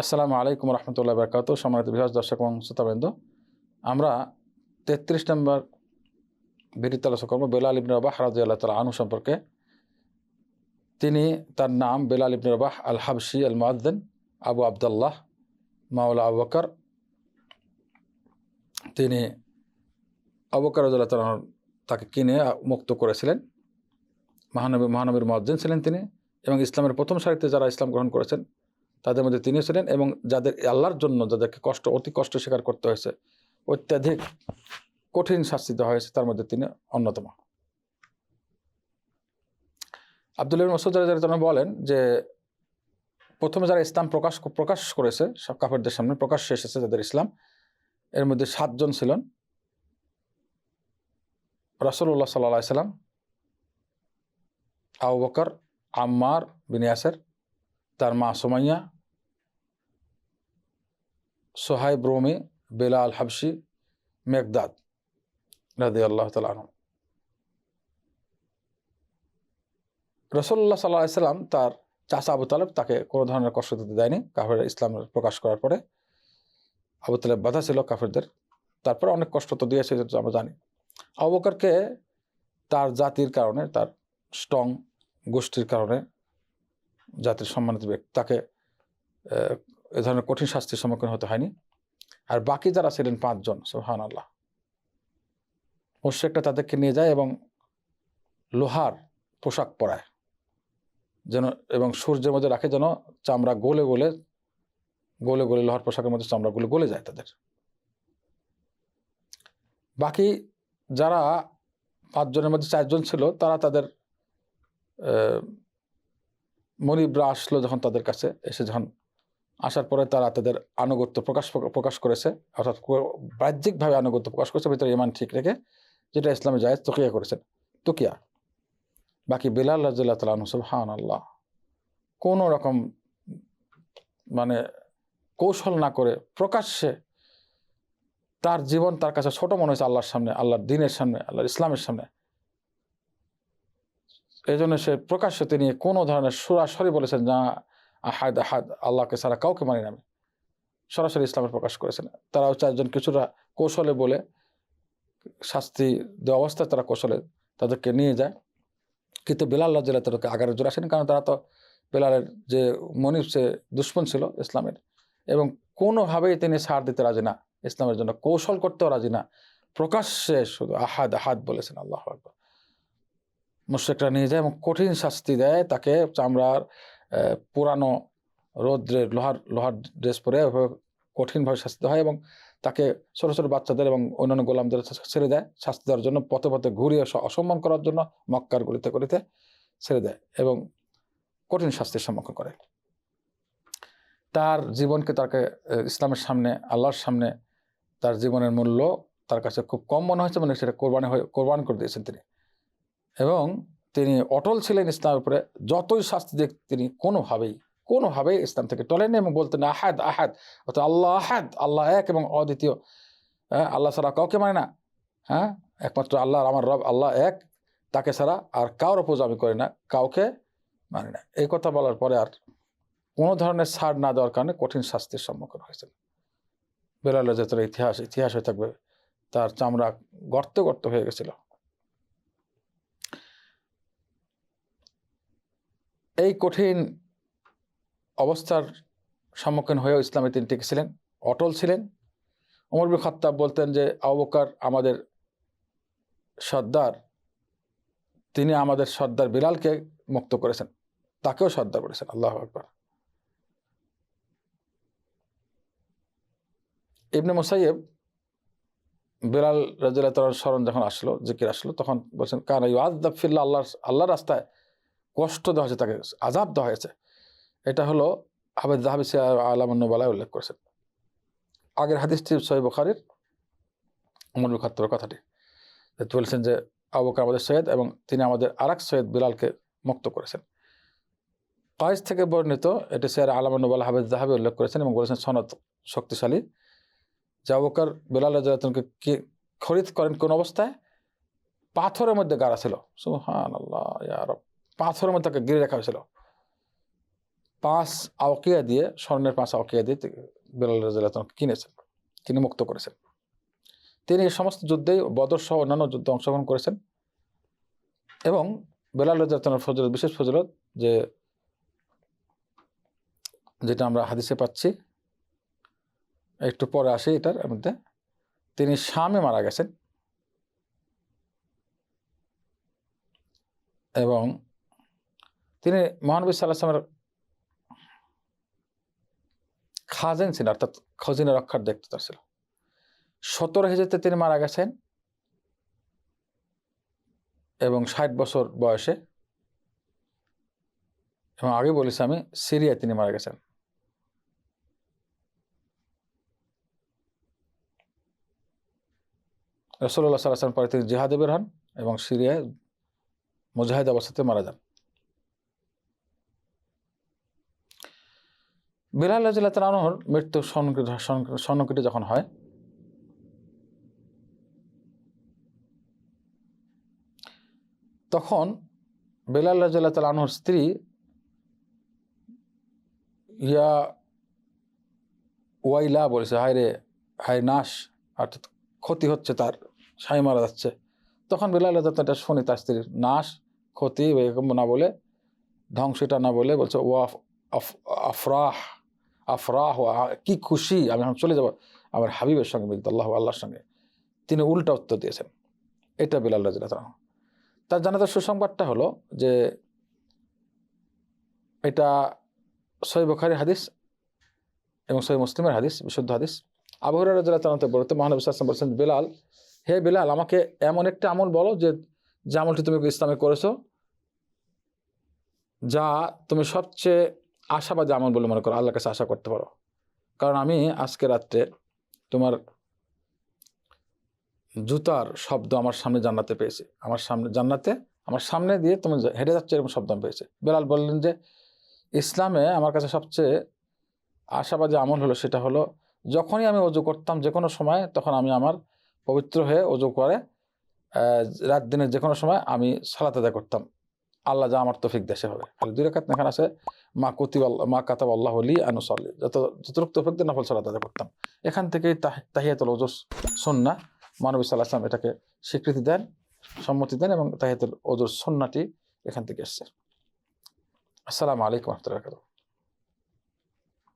আসসালামু আলাইকুম রহমতুল্লাহ বরকাত, সম্মানিত বিহাস দর্শক এবং শ্রোতাবৃন্দ। আমরা তেত্রিশ নম্বর ভিডিওতে আলোচনা করব বেলাল ইবনে রবাহ আল্লাহ তালা আনু সম্পর্কে। তিনি তার নাম বেলাল ইবনে রবাহ আল হাবশি আল মুআদ্দিন আবু আবদুল্লাহ, মাওলা আবু বকর। তিনি আবু বকর রাজিয়াল্লাহ তাআলা তাকে কিনে মুক্ত করেছিলেন। মহানবী, মহানবীর মুয়াজ্জিন ছিলেন তিনি এবং ইসলামের প্রথম সারিতে যারা ইসলাম গ্রহণ করেছেন তাদের মধ্যে তিনিও ছিলেন এবং যাদের আল্লাহর জন্য যাদেরকে কষ্ট, অতি কষ্ট স্বীকার করতে হয়েছে, অত্যাধিক কঠিন শাস্তি দেওয়া হয়েছে, তার মধ্যে তিনি অন্যতম। আব্দুল মসুদ বলেন যে, প্রথমে যারা ইসলাম প্রকাশ প্রকাশ করেছে, সব কাফেরদের সামনে প্রকাশ্যে এসেছে যাদের ইসলাম, এর মধ্যে সাতজন ছিলেন। রাসুল্লাহ সাল্লাহ সাল্লাম, আবু বকর, আম্মার বিনিয়াসের তার মা সোমাইয়া, সোহাইব রোমি, বেলাল হাবসি মেঘদাদ রাদি আল্লাহ তালন রসল্লাহ সাল্লাহ সাল্লাম তার চাচা আবু তালেব তাকে কোনো ধরনের কষ্ট দিতে দেয়নি কাফের ইসলাম প্রকাশ করার পরে। আবু তালেব বাধা ছিল কাফেরদের, তারপরে অনেক কষ্ট তো দিয়েছে যেটা আমরা জানি। আবু তার জাতির কারণে, তার স্ট্রং গোষ্ঠীর কারণে জাতির সম্মানিত ব্যক্তি। তাকে, এ ধরনের কঠিন শাস্তির সম্মুখীন হতে হয়নি। আর বাকি যারা ছিলেন পাঁচজন সোহান আল্লাহ মুশ্রেকটা তাদেরকে নিয়ে যায় এবং লোহার পোশাক পরায়। যেন, এবং সূর্যের মধ্যে রাখে যেন চামড়া গলে গলে গলে গলে লোহার পোশাকের মধ্যে চামড়াগুলো গলে যায় তাদের। বাকি যারা পাঁচজনের মধ্যে চারজন ছিল, তারা তাদের মনিবরা আসলো যখন তাদের কাছে, এসে যখন আসার পরে তারা তাদের আনুগত্য প্রকাশ প্রকাশ করেছে, অর্থাৎ বাহ্যিকভাবে আনুগত্য প্রকাশ করেছে, ভিতরে ইমান ঠিক রেখে যেটা ইসলামে যায় তকিয়া করেছেন। তকিয়া। বাকি বেলাল তালু হান আল্লাহ কোনো রকম মানে কৌশল না করে প্রকাশ্যে তার জীবন তার কাছে ছোট মনে হয়েছে আল্লাহর সামনে, আল্লাহর দিনের সামনে, আল্লাহর ইসলামের সামনে। এই জন্য সে প্রকাশ্যে তিনি কোনো ধরনের সরাসরি বলেছেন না, আহাদ আহাদ, আল্লাহকে ছাড়া কাউকে মানি না সরাসরি ইসলামের প্রকাশ করেছেন। তারাও চারজন কিছুটা কৌশলে বলে শাস্তি দেওয়া অবস্থায় তারা কৌশলে তাদেরকে নিয়ে যায়। কিন্তু বেলাল রাজিল্লাহ তাদেরকে আগারে জোর আসেনি, কারণ তারা তো বেলালের যে মনিব, সে দুশ্মন ছিল ইসলামের। এবং কোনোভাবেই তিনি সার দিতে রাজি না। ইসলামের জন্য কৌশল করতেও রাজি না। প্রকাশ্যে শুধু আহাদ আহাদ বলেছেন, আল্লাহ আকবর। মুশ্রেকরা নিয়ে যায় এবং কঠিন শাস্তি দেয়। তাকে চামড়ার পুরানো রৌদ্রের লোহার লোহার ড্রেস পরে কঠিনভাবে শাস্তি হয় এবং তাকে ছোটো ছোটো বাচ্চাদের এবং অন্যান্য গোলামদের ছেড়ে দেয়। শাস্তি দেওয়ার জন্য পথে পথে ঘুরিয়ে অসম্মান করার জন্য মক্কার গলিতে গলিতে ছেড়ে দেয় এবং কঠিন শাস্তির সম্মুখীন করে। তার জীবনকে তাকে ইসলামের সামনে, আল্লাহর সামনে তার জীবনের মূল্য তার কাছে খুব কম মনে হয়েছে মানে সেটা কোরবানি হয়ে, কোরবান করে দিয়েছেন তিনি। এবং তিনি অটল ছিলেন ইসলামের উপরে, যতই শাস্তি দেখ তিনি কোনোভাবেই কোনোভাবেই ইসলাম থেকে টলেন এবং বলতেন আহাদ আহাদ, অর্থাৎ আল্লাহ আহাদ, আল্লাহ এক এবং অদ্বিতীয়। হ্যাঁ আল্লাহ ছাড়া কাউকে মানে না। হ্যাঁ একমাত্র আল্লাহ আমার রব, আল্লাহ এক, তাকে ছাড়া আর কারোর পূজা আমি করি না, কাউকে মানে না। এই কথা বলার পরে আর কোনো ধরনের ছাড় না দেওয়ার কারণে কঠিন শাস্তির সম্মুখীন হয়েছেন বেলাল ইতিহাস ইতিহাস হয়ে থাকবে, তার চামড়া গর্ত গর্ত হয়ে গেছিল। এই কঠিন অবস্থার সম্মুখীন হয়েও ইসলামে তিনি টিকেছিলেন, অটল ছিলেন। উমর বিন খত্তাব বলতেন যে আবকার আমাদের সর্দার, তিনি আমাদের সর্দার বিলালকে মুক্ত করেছেন, তাকেও সর্দার করেছেন, আল্লাহ আকবর। ইবনে মুসাইব বিলাল রাজিল্লাহ তালার স্মরণ যখন আসলো, জিকির আসলো, তখন বলছেন কারণ আদাফিল্লা আল্লাহ আল্লাহর রাস্তায় কষ্ট দেওয়া হয়েছে তাকে আজাব দেওয়া হয়েছে। এটা হলো হাবেদ জাহাবি আলামুন্নবালায় উল্লেখ করেছেন। আগের হাদিসটি সৈব বখারির অমর খাত্তর কথাটি। বলছেন যে আবুকার আমাদের সৈয়দ এবং তিনি আমাদের আরাক সৈয়দ বিলালকে মুক্ত করেছেন। কায়েজ থেকে বর্ণিত এটি সৈয়দ আলামুন্নবাল হাবেদ জাহাবি উল্লেখ করেছেন এবং বলেছেন সনদ শক্তিশালী। যে আবুকার বিলাল রাজকে কি খরিদ করেন কোন অবস্থায়? পাথরের মধ্যে গাড়া ছিল। সুহান আল্লাহ ইয়ারব পাথরের মধ্যে তাকে গিরে রাখা হয়েছিল। পাঁচ আওকিয়া দিয়ে, স্বর্ণের পাঁচ আওকিয়া দিয়ে বেলাল রাজিয়াল্লাহ কিনেছেন, তিনি মুক্ত করেছেন। তিনি এই সমস্ত যুদ্ধেই বদর সহ অন্যান্য যুদ্ধে অংশগ্রহণ করেছেন। এবং বেলাল রাজিয়াল্লাহ ফজলত, বিশেষ ফজলত যে, যেটা আমরা হাদিসে পাচ্ছি, একটু পরে আসি এটার মধ্যে, তিনি শামে মারা গেছেন। এবং তিনি মহানবী সাল্লাহ সাল্লামের খাজেন ছিলেন, অর্থাৎ খজিনা রক্ষার তার ছিল সতেরো হেজেতে তিনি মারা গেছেন এবং ষাট বছর বয়সে, এবং আগে বলেছি আমি, সিরিয়ায় তিনি মারা গেছেন। রসল্লাহ সাল্লাম পরে তিনি জিহাদে বের হন এবং সিরিয়ায় মুজাহিদ অবস্থাতে মারা যান। বিলাল রাজিল্লাহ তালাহর মৃত্যু সন্নিকটে যখন হয়, তখন বেলাল রাজিল্লাহ তালাহর স্ত্রী ইয়া ওয়াইলা বলেছে, হায় রে, হায় নাশ, অর্থাৎ ক্ষতি হচ্ছে তার সাই মারা যাচ্ছে। তখন বেলাল রাজা এটা শুনি তার স্ত্রীর নাশ, ক্ষতি এরকম না বলে, ধ্বংসটা না বলে বলছে ও আফরাহ আফরাহ কি খুশি, আমি এখন চলে যাব আমার হাবিবের সঙ্গে মিলতে আল্লাহ আল্লাহর সঙ্গে। তিনি উল্টা উত্তর দিয়েছেন। এটা বিলাল রাজিল্লাহ। তার জানাতে সুসংবাদটা হলো যে, এটা সই বখারি হাদিস এবং সই মুসলিমের হাদিস, বিশুদ্ধ হাদিস। আবু হুরায়রা রাদিয়াল্লাহু তাআলা বলতে মহানবী সাল্লাল্লাহু বলছেন, বেলাল, হে বেলাল, আমাকে এমন একটা আমল বলো যে যে আমলটি তুমি ইসলামে করেছ, যা তুমি সবচেয়ে আশাবাদী আমল বলে মনে করো, আল্লাহর কাছে আশা করতে পারো। কারণ আমি আজকে রাত্রে তোমার জুতার শব্দ আমার সামনে জান্নাতে পেয়েছি। আমার সামনে, জান্নাতে, আমার সামনে দিয়ে তুমি হেঁটে যাচ্ছে এরকম শব্দ আমি পেয়েছি। বেলাল বললেন যে, ইসলামে আমার কাছে সবচেয়ে আশাবাদী আমল হলো সেটা হলো, যখনই আমি অজু করতাম যে কোনো সময়, তখন আমি আমার পবিত্র হয়ে অজু করে রাত দিনের যে কোনো সময় আমি সালাত আদায় করতাম। আল্লাহ যা আমার তফিক দেশে হবে দুই রেখাত এখানে আছে, মা কতি মা কাতাব আল্লাহ লি আনুসল্লি যত, যতটুক তফিক দিয়ে নফল সালাত আদায় করতাম। এখান থেকেই তাহ- তাহিয়াতুল ওজস সন্না মানবী সাল্লাহ আসলাম এটাকে স্বীকৃতি দেন, সম্মতি দেন এবং তাহিয়াতুল ওজস সন্নাটি এখান থেকে এসছে। আসসালামু আলাইকুম রহমতুল্লাহ